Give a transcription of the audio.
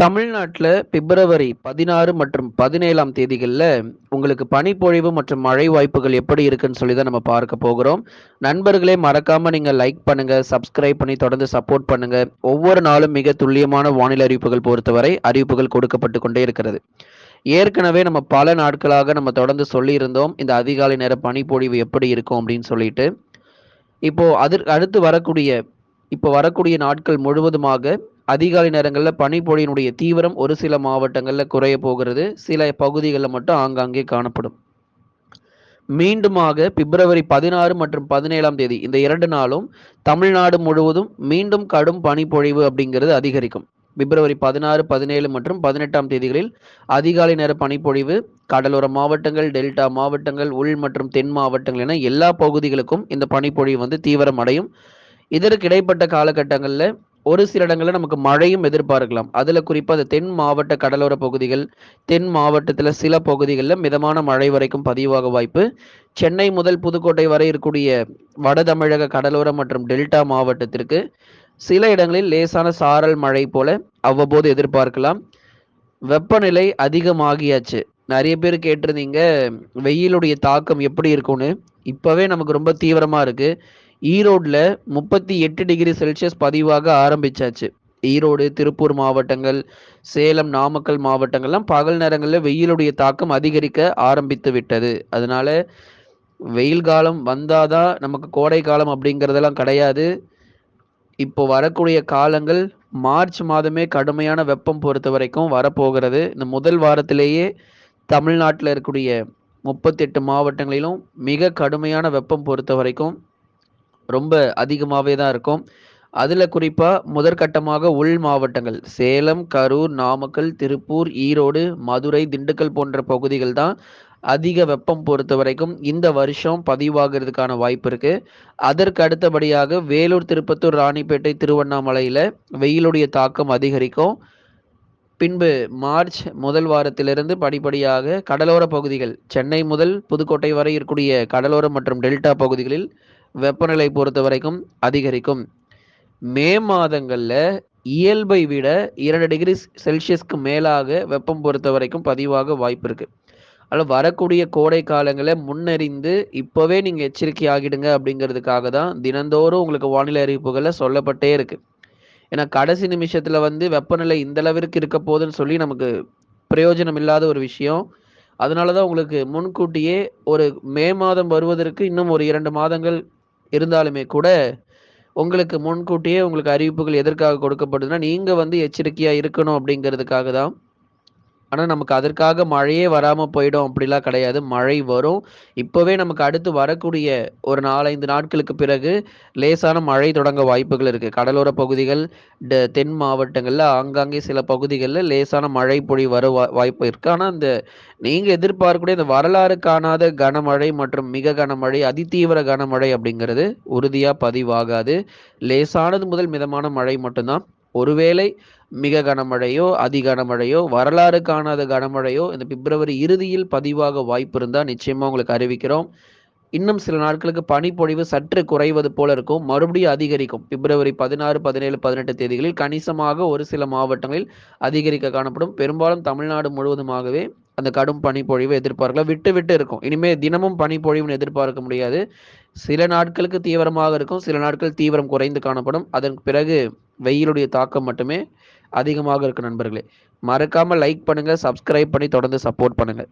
தமிழ்நாட்டில் பிப்ரவரி பதினாறு மற்றும் பதினேழாம் தேதிகளில் உங்களுக்கு பனிப்பொழிவு மற்றும் மழை வாய்ப்புகள் எப்படி இருக்குன்னு சொல்லி தான் நம்ம பார்க்க போகிறோம். நண்பர்களே மறக்காமல் நீங்கள் லைக் பண்ணுங்கள் சப்ஸ்கிரைப் பண்ணி தொடர்ந்து சப்போர்ட் பண்ணுங்கள் ஒவ்வொரு நாளும் மிக துல்லியமான வானிலை அறிவிப்புகள் பொறுத்தவரை அறிவிப்புகள் கொடுக்கப்பட்டு கொண்டே இருக்கிறது. ஏற்கனவே நம்ம பல நாட்களாக நம்ம தொடர்ந்து சொல்லியிருந்தோம் இந்த அதிகாலை நேர பனிப்பொழிவு எப்படி இருக்கும் அப்படின்னு சொல்லிட்டு. இப்போது அதற்கு அடுத்து வரக்கூடிய இப்போ வரக்கூடிய நாட்கள் முழுவதுமாக அதிகாலை நேரங்களில் பனிப்பொழியினுடைய தீவிரம் ஒரு சில மாவட்டங்களில் குறைய போகிறது. சில பகுதிகளில் மட்டும் ஆங்காங்கே காணப்படும். மீண்டுமாக பிப்ரவரி பதினாறு மற்றும் பதினேழாம் தேதி இந்த இரண்டு நாளும் தமிழ்நாடு முழுவதும் மீண்டும் கடும் பனிப்பொழிவு அப்படிங்கிறது அதிகரிக்கும். பிப்ரவரி பதினாறு பதினேழு மற்றும் பதினெட்டாம் தேதிகளில் அதிகாலை நேர பனிப்பொழிவு கடலோர மாவட்டங்கள் டெல்டா மாவட்டங்கள் உள் மற்றும் தென் மாவட்டங்கள் என எல்லா பகுதிகளுக்கும் இந்த பனிப்பொழிவு வந்து தீவிரம் அடையும் இதற்கு இடைப்பட்ட காலகட்டங்களில் ஒரு சில இடங்களில் நமக்கு மழையும் எதிர்பார்க்கலாம். அதில் குறிப்பாக அந்த தென் மாவட்ட கடலோர பகுதிகள் தென் மாவட்டத்தில் சில பகுதிகளில் மிதமான மழை வரைக்கும் பதிவாக வாய்ப்பு. சென்னை முதல் புதுக்கோட்டை வரை இருக்கக்கூடிய வட தமிழக கடலோர மற்றும் டெல்டா மாவட்டத்திற்கு சில இடங்களில் லேசான சாரல் மழை போல அவ்வப்போது எதிர்பார்க்கலாம். வெப்பநிலை அதிகமாகியாச்சு. நிறைய பேர் கேட்டிருந்தீங்க வெயிலுடைய தாக்கம் எப்படி இருக்கும்னு. இப்போவே நமக்கு ரொம்ப தீவிரமாக இருக்குது ஈரோடில் முப்பத்தி எட்டு டிகிரி செல்சியஸ் பதிவாக ஆரம்பிச்சாச்சு. ஈரோடு திருப்பூர் மாவட்டங்கள் சேலம் நாமக்கல் மாவட்டங்கள்லாம் பகல் நேரங்களில் வெயிலுடைய தாக்கம் அதிகரிக்க ஆரம்பித்து விட்டது. அதனால வெயில் காலம் வந்தாதான் நமக்கு கோடை காலம் அப்படிங்கிறதெல்லாம் கிடையாது. இப்போ வரக்கூடிய காலங்கள் மார்ச் மாதமே கடுமையான வெப்பம் பொறுத்த வரைக்கும் வரப்போகிறது. இந்த முதல் வாரத்திலேயே தமிழ்நாட்டில் இருக்கக்கூடிய முப்பத்தெட்டு மாவட்டங்களிலும் மிக கடுமையான வெப்பம் பொறுத்த வரைக்கும் ரொம்ப அதிகமாகவே தான் இருக்கும். அதில் குறிப்பாக முதற்கட்டமாக உள் மாவட்டங்கள் சேலம் கரூர் நாமக்கல் திருப்பூர் ஈரோடு மதுரை திண்டுக்கல் போன்ற பகுதிகள் தான் அதிக வெப்பம் பொறுத்த வரைக்கும் இந்த வருஷம் பதிவாகிறதுக்கான வாய்ப்பு இருக்கு. அதற்கு அடுத்தபடியாக வேலூர் திருப்பத்தூர் ராணிப்பேட்டை திருவண்ணாமலையில் வெயிலுடைய தாக்கம் அதிகரிக்கும். பின்பு மார்ச் முதல் வாரத்திலிருந்து படிப்படியாக கடலோர பகுதிகள் சென்னை முதல் புதுக்கோட்டை வரை இருக்கக்கூடிய கடலோர மற்றும் டெல்டா பகுதிகளில் வெப்பநிலை பொறுத்த வரைக்கும் அதிகரிக்கும். மே மாதங்களில் இயல்பை விட இரண்டு டிகிரி செல்சியஸ்க்கு மேலாக வெப்பம் பொறுத்த வரைக்கும் பதிவாக வாய்ப்பு இருக்குது அதில் வரக்கூடிய கோடை காலங்களை முன்னறிந்து இப்போவே நீங்கள் எச்சரிக்கை ஆகிடுங்க அப்படிங்கிறதுக்காக தான் தினந்தோறும் உங்களுக்கு வானிலை அறிவிப்புகளில் சொல்லப்பட்டே இருக்குது ஏன்னா கடைசி நிமிஷத்தில் வந்து வெப்பநிலை இந்த அளவிற்கு இருக்க போதுன்னு சொல்லி நமக்கு பிரயோஜனம் இல்லாத ஒரு விஷயம். அதனால தான் உங்களுக்கு முன்கூட்டியே ஒரு மே மாதம் வருவதற்கு இன்னும் ஒரு இரண்டு மாதங்கள் இருந்தாலுமே கூட உங்களுக்கு முன்கூட்டியே உங்களுக்கு அறிவிப்புகள் எதற்காக கொடுக்கப்படுதுன்னா நீங்கள் வந்து எச்சரிக்கையாக இருக்கணும் அப்படிங்கிறதுக்காக தான் ஆனால் நமக்கு அதற்காக மழையே வராமல் போயிடும் அப்படிலாம் கிடையாது. மழை வரும். இப்போவே நமக்கு அடுத்து வரக்கூடிய ஒரு நாலஞ்சு நாட்களுக்கு பிறகு லேசான மழை தொடங்க வாய்ப்புகள் இருக்குது கடலோர பகுதிகள் தென் மாவட்டங்களில் ஆங்காங்கே சில பகுதிகளில் லேசான மழை பொழி வர வாய்ப்பு இருக்குது ஆனால் இந்த நீங்கள் எதிர்பார்க்கக்கூடிய இந்த வரலாறு காணாத கனமழை மற்றும் மிக கனமழை அதிதீவிர கனமழை அப்படிங்கிறது உறுதியாக பதிவாகாது. லேசானது முதல் மிதமான மழை மட்டும்தான். ஒருவேளை மிக கனமழையோ அதி கனமழையோ வரலாறு காணாத கனமழையோ இந்த பிப்ரவரி இறுதியில் பதிவாக வாய்ப்பு இருந்தால் நிச்சயமாக உங்களுக்கு அறிவிக்கிறோம். இன்னும் சில நாட்களுக்கு பனிப்பொழிவு சற்று குறைவது போல இருக்கும். மறுபடியும் அதிகரிக்கும். பிப்ரவரி பதினாறு பதினேழு பதினெட்டு தேதிகளில் கணிசமாக ஒரு சில மாவட்டங்களில் அதிகரிக்க காணப்படும். பெரும்பாலும் தமிழ்நாடு முழுவதுமாகவே அந்த கடும் பனிப்பொழிவு எதிர்பார்க்கலாம் விட்டு விட்டு இருக்கும். இனிமேல் தினமும் பனிப்பொழிவுன்னு எதிர்பார்க்க முடியாது. சில நாட்களுக்கு தீவிரமாக இருக்கும். சில நாட்கள் தீவிரம் குறைந்து காணப்படும். அதன் பிறகு வெயிலுடைய தாக்கம் மட்டுமே அதிகமாக இருக்கும் நண்பர்களே. மறக்காமல் லைக் பண்ணுங்கள் சப்ஸ்கிரைப் பண்ணி தொடர்ந்து சப்போர்ட் பண்ணுங்கள்